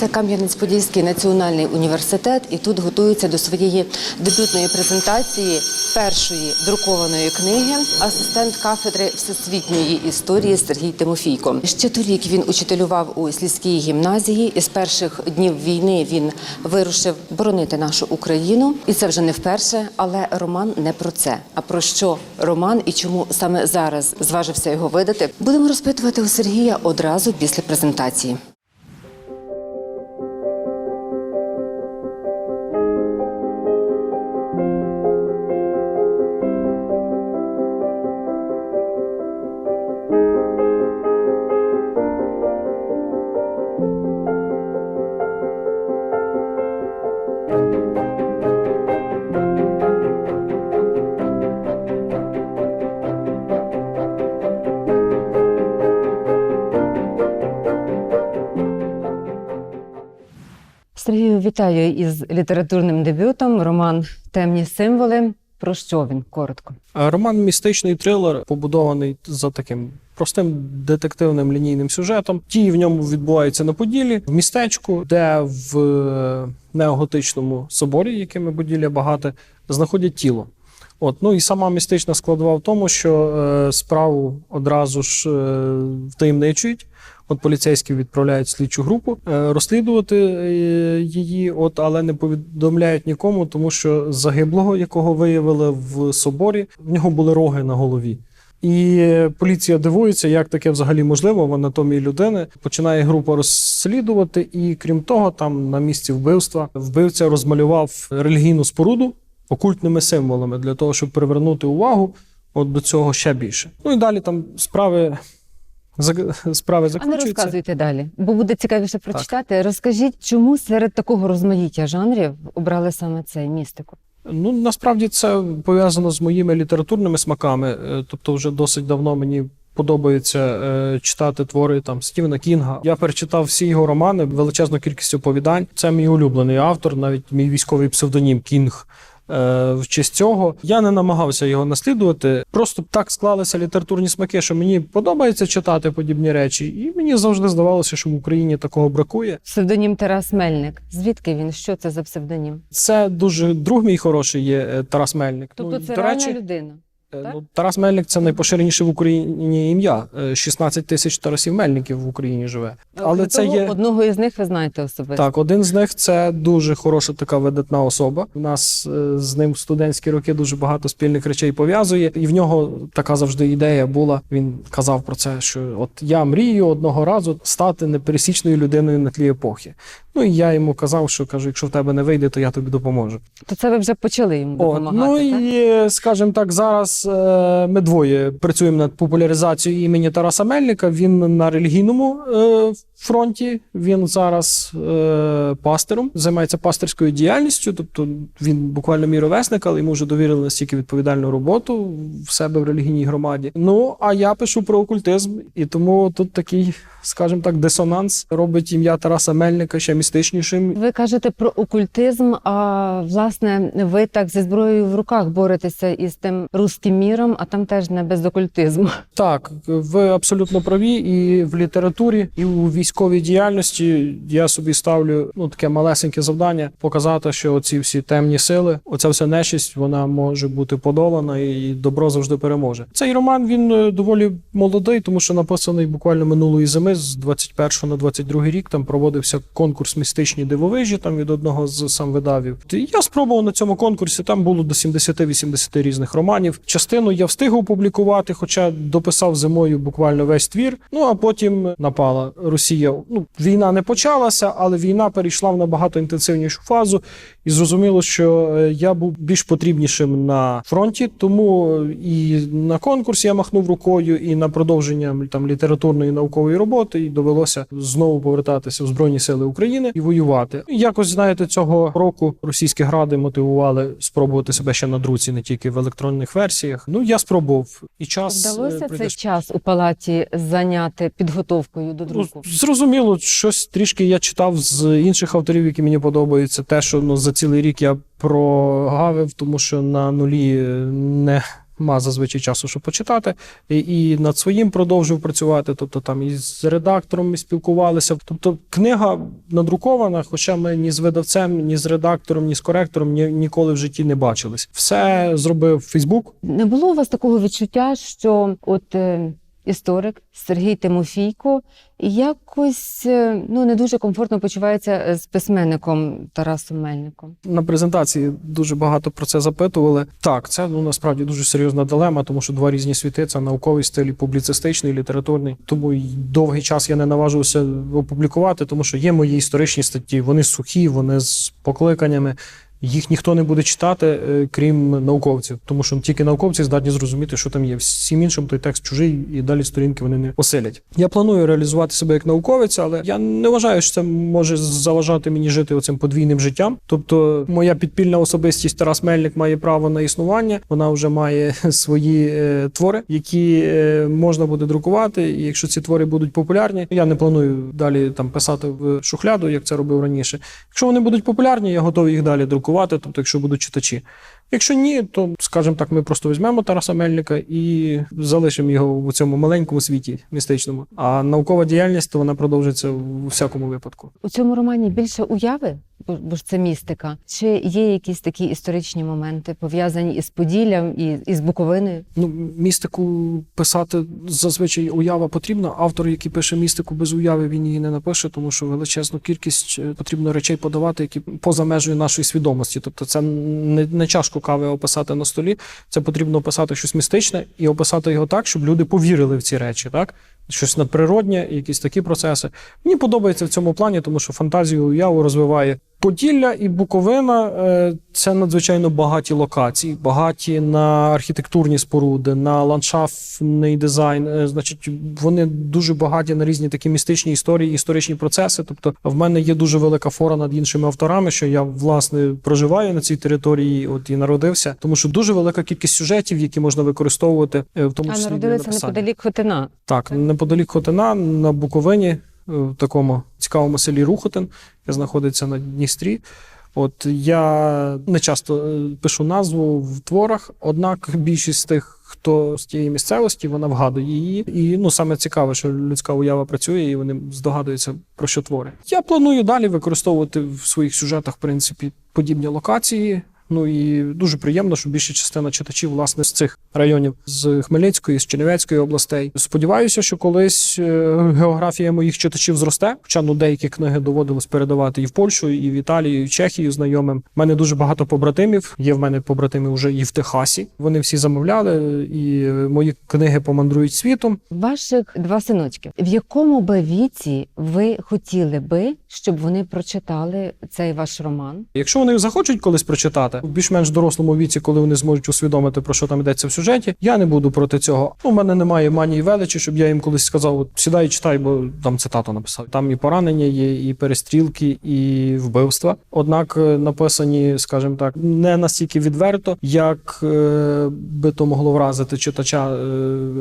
Це Кам'янець-Подільський національний університет, і тут готується до своєї дебютної презентації першої друкованої книги асистент кафедри всесвітньої історії Сергій Тимофійко. Ще торік він учителював у сільській гімназії. І з перших днів війни він вирушив боронити нашу Україну, і це вже не вперше. Але роман не про це. А про що роман і чому саме зараз зважився його видати? Будемо розпитувати у Сергія одразу після презентації. Вітаю із літературним дебютом. Роман Темні символи. Про що він коротко? Роман містичний трилер, побудований за таким простим детективним лінійним сюжетом. Дії в ньому відбуваються на Поділі, в містечку, де в е, неоготичному соборі, якими Поділля багате, знаходять тіло. От, ну і сама містична складова в тому, що е, справу одразу ж е, втаємничують. От поліцейські відправляють слідчу групу е, розслідувати е, її, от але не повідомляють нікому, тому що загиблого, якого виявили в соборі, в нього були роги на голові. І поліція дивується, як таке взагалі можливо в анатомії людини. Починає група розслідувати, і крім того, там на місці вбивства вбивця розмалював релігійну споруду окультними символами для того, щоб привернути увагу от до цього ще більше. Ну і далі там справи. Справи А не розказуйте далі, бо буде цікавіше прочитати. Розкажіть, чому серед такого розмаїття жанрів обрали саме цей містику? Ну насправді це пов'язано з моїми літературними смаками. Е, Тобто, вже досить давно мені подобається е, читати твори там Стівена Кінга. Я перечитав всі його романи, величезну кількість оповідань. Це мій улюблений автор, навіть мій військовий псевдонім Кінг. Е, В честь цього я не намагався його наслідувати. Просто так склалися літературні смаки, що мені подобається читати подібні речі, і мені завжди здавалося, що в Україні такого бракує. Псевдонім Тарас Мельник. Звідки він? Що це за псевдонім? Це дуже друг мій хороший є е, Тарас Мельник. Тобто Ну, це до реальна речі, людина. Е, Так? Ну, Тарас Мельник це найпоширеніше в Україні ім'я. Е, 16 тисяч Тарасів Мельників в Україні живе. Але це є одного із них ви знаєте особисто. так. Один з них це дуже хороша така видатна особа. У нас е, з ним в студентські роки дуже багато спільних речей пов'язує, і в нього така завжди ідея була. Він казав про це, що от я мрію одного разу стати непересічною людиною на тлі епохи. Ну і я йому казав, що кажу, якщо в тебе не вийде, то я тобі допоможу. То це ви вже почали йому допомагати. ну так? і е, скажімо так, зараз е, ми двоє працюємо над популяризацією імені Тараса Мельника. Він на релігійному е, фронті. Він зараз е, пастиром, займається пастирською діяльністю. Тобто він буквально мій ровесник, але йому вже довірили настільки відповідальну роботу в себе в релігійній громаді. Ну а я пишу про окультизм, і тому тут такий, скажімо так, дисонанс робить ім'я Тараса Мельника ще містичнішим. Ви кажете про окультизм, а власне ви так зі зброєю в руках боретеся із тим руським міром, а там теж не без окультизму. Так, ви абсолютно праві. І в літературі, і у військовій діяльності я собі ставлю ну таке малесеньке завдання показати, що оці всі темні сили, оця вся нечисть, вона може бути подолана, і добро завжди переможе. Цей роман він е, доволі молодий, тому що написаний буквально минулої зими, з 21 на 22 рік. Там проводився конкурс містичні дивовижі. Там від одного з сам видавів. Я спробував на цьому конкурсі. Там було до 70-80 різних романів. Частину я встиг опублікувати, хоча дописав зимою буквально весь твір. Ну а потім напала Росія. Ну війна не почалася, але війна перейшла в набагато інтенсивнішу фазу. І зрозуміло, що е, я був більш потрібнішим на фронті, тому і на конкурс я махнув рукою, і на продовження там літературної і наукової роботи, і довелося знову повертатися в Збройні Сили України і воювати. І Якось знаєте, цього року російські гради мотивували спробувати себе ще на друці, не тільки в електронних версіях. Ну я спробував і час е, Вдалося прийде цей час у палаті зайняти підготовкою до Ну, друку? Зрозуміло, щось трішки я читав з інших авторів, які мені подобаються. Те, що ну, за цілий рік я прогавив, тому що на нулі е, не, нема зазвичай часу, щоб почитати. І, і над своїм продовжив працювати. Тобто там і з редактором ми спілкувалися. Тобто, книга надрукована, хоча ми ні з видавцем, ні з редактором, ні з коректором ні, ніколи в житті не бачились. Все зробив Фейсбук. Не було у вас такого відчуття, що от е, історик Сергій Тимофійко якось е, ну не дуже комфортно почувається е, з письменником Тарасом Мельником. На презентації дуже багато про це запитували. Так, це ну насправді дуже серйозна дилема, тому що два різні світи це науковий стиль, публіцистичний, літературний. Тому й довгий час я не наважився опублікувати, тому що є мої історичні статті. Вони сухі, вони з покликаннями. Їх ніхто не буде читати, е, крім науковців, тому що тільки науковці здатні зрозуміти, що там є. Всім іншим той текст чужий, і далі сторінки вони не оселять. Я планую реалізувати себе як науковець, але я не вважаю, що це може заважати мені жити оцим подвійним життям. Тобто, моя підпільна особистість Тарас Мельник має право на існування. Вона вже має свої е, твори, які е, можна буде друкувати. І якщо ці твори будуть популярні, я не планую далі там писати в шухляду, як це робив раніше. Якщо вони будуть популярні, я готовий їх далі друкувати. Тобто, якщо будуть читачі. Якщо ні, то скажімо так, ми просто візьмемо Тараса Мельника і залишимо його в цьому маленькому світі містичному. А наукова діяльність то вона продовжиться у всякому випадку. У цьому романі більше уяви, бо, ж це містика. Чи є якісь такі історичні моменти пов'язані із Поділлям і із Буковиною? Ну, містику писати зазвичай уява потрібна. Автор, який пише містику без уяви, він її не напише, тому що величезну кількість е, потрібно речей подавати, які поза межею нашої свідомості. Тобто, це не, не чашку кави описати на столі. Це потрібно описати щось містичне і описати його так, щоб люди повірили в ці речі, так. Щось надприроднє, якісь такі процеси. Мені подобається в цьому плані, тому що фантазію уяву розвиває Поділля і Буковина е, це надзвичайно багаті локації, багаті на архітектурні споруди, на ландшафтний дизайн. Е, Значить, вони дуже багаті на різні такі містичні історії, історичні процеси. Тобто, в мене є дуже велика фора над іншими авторами, що я власне проживаю на цій території, от і народився, тому що дуже велика кількість сюжетів, які можна використовувати, е, в тому А числі для народилися неподалік Хотина. Так, неподалік Хотина на Буковині, е, в такому цікавому селі Рухотин, яке знаходиться на Дністрі. От я не часто е, пишу назву в творах, однак більшість тих, хто з тієї місцевості, вона вгадує її. І ну саме цікаве, що людська уява працює, і вони здогадуються про що твори. Я планую далі використовувати в своїх сюжетах, в принципі, подібні локації. Ну і дуже приємно, що більша частина читачів власне з цих районів з Хмельницької, з Чернівецької областей. Сподіваюся, що колись е, географія моїх читачів зросте. Хоча ну деякі книги доводилось передавати і в Польщу, і в Італію, і в Чехію знайомим. У мене дуже багато побратимів. Є в мене побратими вже і в Техасі. Вони всі замовляли, і мої книги помандрують світом. Ваших два синочки. В якому би віці ви хотіли би, щоб вони прочитали цей ваш роман? Якщо вони захочуть колись прочитати в більш-менш дорослому віці, коли вони зможуть усвідомити про що там йдеться в сюжеті, я не буду проти цього. У мене немає манії величі, щоб я їм колись сказав: от сідай, читай, бо там цитату написав. Там і поранення є, і перестрілки, і вбивства. Однак е, написані, скажімо так, не настільки відверто, як е, би то могло вразити читача е,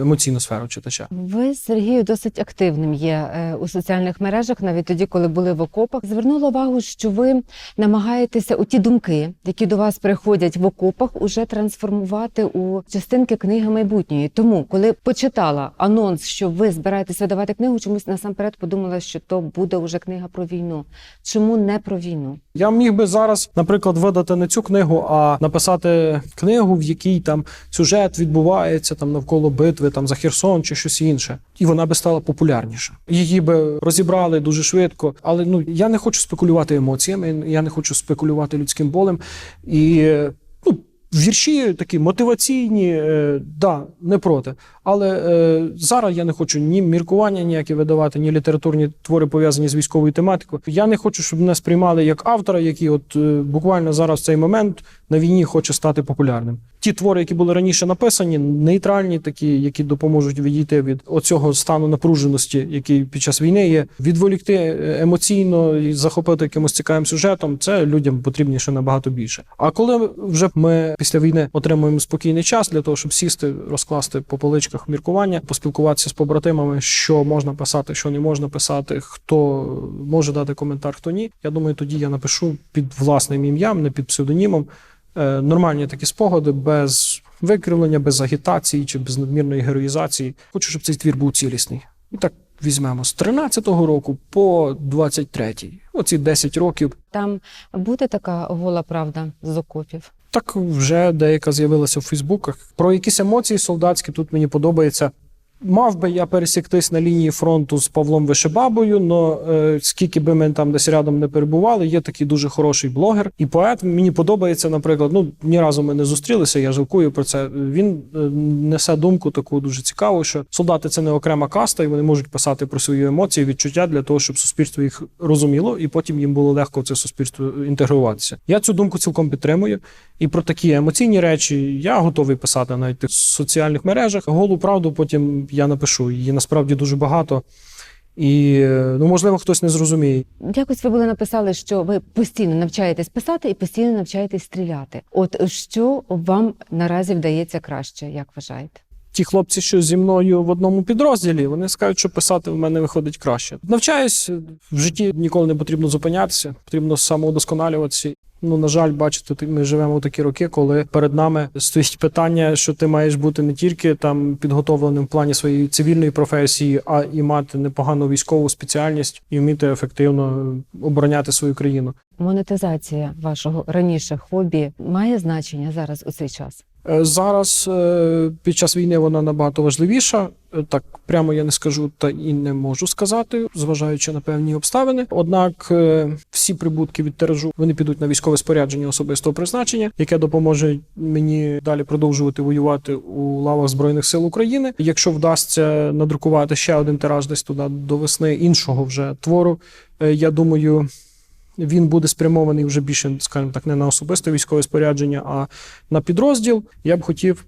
емоційну сферу читача. Ви Сергію досить активним є у соціальних мережах, навіть тоді, коли були в окопах. Звернула увагу, що ви намагаєтеся у ті думки, які до вас приходять в окопах, уже трансформувати у частинки книги майбутньої. Тому, коли почитала анонс, що ви збираєтесь видавати книгу, чомусь насамперед подумала, що то буде вже книга про війну. Чому не про війну? Я міг би зараз, наприклад, видати не цю книгу, а написати книгу, в якій там сюжет відбувається там навколо битви, там за Херсон чи щось інше, і вона би стала популярніша. Її би розібрали дуже швидко. Але ну я не хочу спекулювати емоціями, я не хочу спекулювати людським болем. І ну, вірші такі мотиваційні, е, да, не проти. Але е, зараз я не хочу ні міркування ніякі видавати, ні літературні твори пов'язані з військовою тематикою. Я не хочу, щоб мене сприймали як автора, який от е, буквально зараз в цей момент на війні хоче стати популярним. Ті твори, які були раніше написані, нейтральні, такі, які допоможуть відійти від оцього стану напруженості, який під час війни є, відволікти е, емоційно і захопити якимось цікавим сюжетом. Це людям потрібніше набагато більше. А коли вже ми після війни отримуємо спокійний час для того, щоб сісти, розкласти по поличках міркування, поспілкуватися з побратимами, що можна писати, що не можна писати, хто може дати коментар, хто ні. Я думаю, тоді я напишу під власним ім'ям, не під псевдонімом. Е, Нормальні такі спогади без викривлення, без агітації чи без надмірної героїзації. Хочу, щоб цей твір був цілісний. І так візьмемо з 13-го року по 23-й. Оці 10 років. Там буде така гола правда з окопів. Так вже деяка з'явилася в Фейсбуках. Про якісь емоції солдатські тут мені подобається. Мав би я пересіктись на лінії фронту з Павлом Вишебабою, але скільки би ми там десь рядом не перебували, є такий дуже хороший блогер і поет. Мені подобається, наприклад, ну ні разу ми не зустрілися. Я жалкую про це. Він е, несе думку таку дуже цікаву, що солдати це не окрема каста, і вони можуть писати про свої емоції, відчуття для того, щоб суспільство їх розуміло, і потім їм було легко в це суспільство інтегруватися. Я цю думку цілком підтримую. І про такі емоційні речі я готовий писати навіть в соціальних мережах. Голу правду потім я напишу. Її насправді дуже багато. І ну можливо хтось не зрозуміє. Якось ви були написали, що ви постійно навчаєтесь писати і постійно навчаєтесь стріляти. От що вам наразі вдається краще, як вважаєте? Ті хлопці, що зі мною в одному підрозділі, вони скажуть, що писати в мене виходить краще. Навчаюсь в житті ніколи не потрібно зупинятися, потрібно самоудосконалюватися. Ну, на жаль, бачите, ми живемо в такі роки, коли перед нами стоїть питання, що ти маєш бути не тільки там підготовленим в плані своєї цивільної професії, а і мати непогану військову спеціальність і вміти ефективно обороняти свою країну. Монетизація вашого раніше хобі має значення зараз у цей час. Е, Зараз е, під час війни вона набагато важливіша. Е, Так прямо я не скажу та і не можу сказати, зважаючи на певні обставини. Однак всі прибутки від тиражу вони підуть на військове спорядження особистого призначення, яке допоможе мені далі продовжувати воювати у лавах збройних сил України. Якщо вдасться надрукувати ще один тираж десь туди до весни іншого вже твору, я думаю. Він буде спрямований вже більше, скажімо так, не на особисте військове спорядження, а на підрозділ. Я б хотів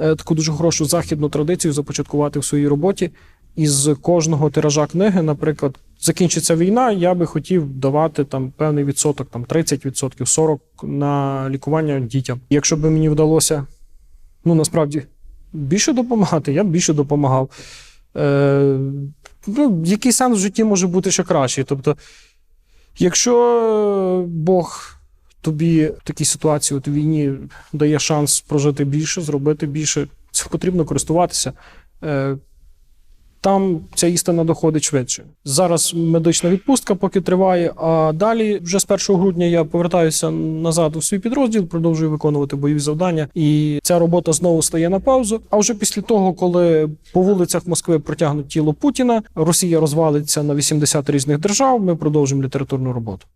е, таку дуже хорошу західну традицію започаткувати в своїй роботі. Із кожного тиража книги, наприклад, закінчиться війна, я би хотів давати там певний відсоток, там 30%, 40% на лікування дітям. Якщо б мені вдалося, ну насправді більше допомагати, я б більше допомагав. Е, ну, який сенс в житті може бути ще кращий? Тобто, якщо Бог тобі в такій ситуації от війні дає шанс прожити більше, зробити більше, це потрібно користуватися. Там ця істина доходить швидше. Зараз медична відпустка поки триває, а далі, вже з 1 грудня, я повертаюся назад у свій підрозділ, продовжую виконувати бойові завдання, і ця робота знову стає на паузу. А вже після того, коли по вулицях Москви протягнуть тіло Путіна, Росія розвалиться на 80 різних держав. Ми продовжимо літературну роботу.